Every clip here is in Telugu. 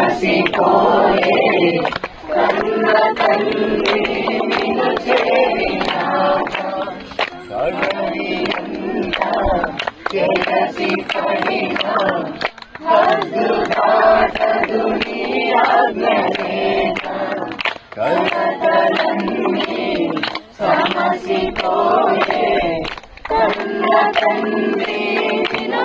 సమసిపోయే కన్న తల్లి నిన్ను చేరినాక కడలియంత చెరసి పడినా హద్దు దాటదు నీ ఆజ్ఞలేక కలతలన్నీ సమసిపోయే కన్న తండ్రి నిన్ను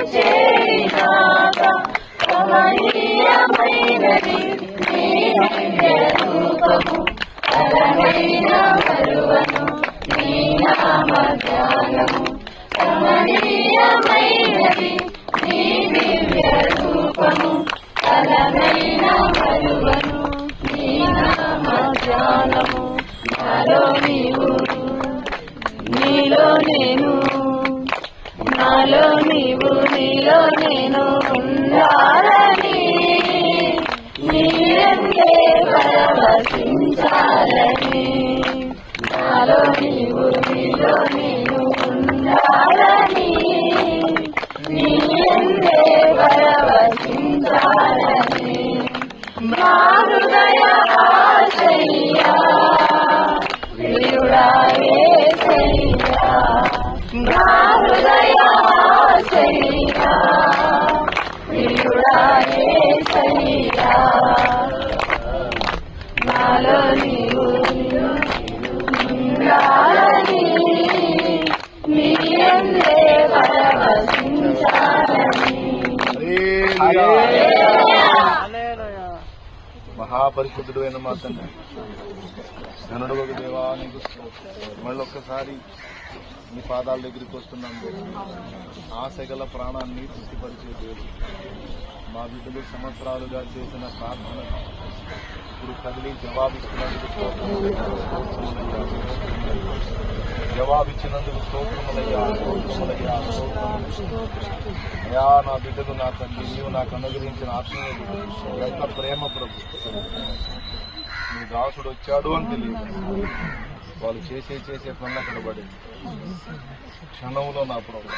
నీలో నేను నాలో నీవు నీలో నేను ఉండాలని నాలో మహాపరిశుద్ధుడు అయిన మా తండ్రి. ధనుడు ఒక దేవానికి మళ్ళీ ఒక్కసారి నీ పాదాల దగ్గరికి వస్తున్నాం ఆశ గల ప్రాణాన్ని తృప్తిపరిచే దేవుడు. మా బిడ్డలు సంవత్సరాలుగా చేసిన ప్రార్థన ఇప్పుడు కదిలి జవాబిస్తున్నందుకు జవాబిచ్చినందుకు స్తోత్రములయ్యా స్తోత్రములయ్యా స్తోత్రములు. అయా నా బిడ్డలు నా తండ్రి నీవు నాకు అనుగ్రహించిన ఆత్మీయ ఎంత ప్రేమ ప్రభు నీ దాసుడు వచ్చాడు అని తెలియదు వాళ్ళు చేసే చేసే పనులు అక్కడ పడింది క్షణంలో నా ప్రభు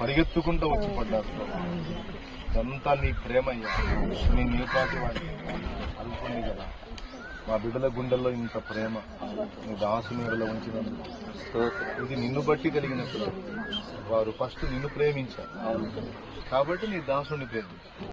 పరిగెత్తుకుంటూ వచ్చి పడ్డారు ప్రభు ఇదంతా నీ ప్రేమయ్యా నీ పాటి వాడి అనుకుంది కదా మా బిడ్డల గుండెల్లో ఇంత ప్రేమ నీ దాసు నీడలో ఉంచినందుకు ఇది నిన్ను బట్టి కలిగిన ప్రేమ వారు ఫస్ట్ నిన్ను ప్రేమించారు. కాబట్టి నీ దాసుని ప్రేమించారు.